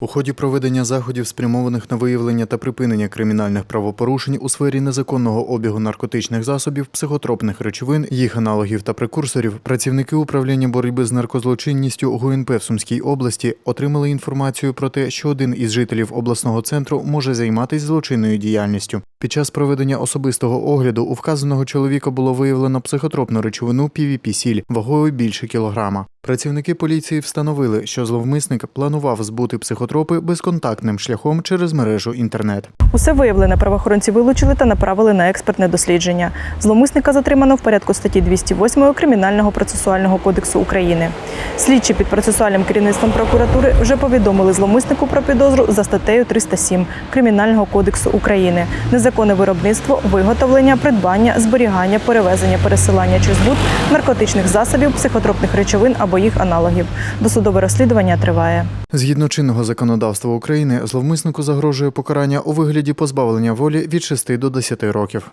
У ході проведення заходів, спрямованих на виявлення та припинення кримінальних правопорушень у сфері незаконного обігу наркотичних засобів, психотропних речовин, їх аналогів та прекурсорів, працівники управління боротьби з наркозлочинністю ГУНП в Сумській області отримали інформацію про те, що один із жителів обласного центру може займатися злочинною діяльністю. Під час проведення особистого огляду у вказаного чоловіка було виявлено психотропну речовину PVP-сіль вагою більше кілограма. Працівники поліції встановили, що зловмисник планував збути психотропи безконтактним шляхом через мережу інтернет. Усе виявлене правоохоронці вилучили та направили на експертне дослідження. Зловмисника затримано в порядку статті 208 Кримінального процесуального кодексу України. Слідчі під процесуальним керівництвом прокуратури вже повідомили зловмиснику про підозру за статтею 307 Кримінального кодексу України незаконне виробництво, виготовлення, придбання, зберігання, перевезення, пересилання чи збут наркотичних засобів, психотропних речовин або їх аналогів. Досудове розслідування триває. Згідно чинного законодавства України, зловмиснику загрожує покарання у вигляді позбавлення волі від 6 до 10 років.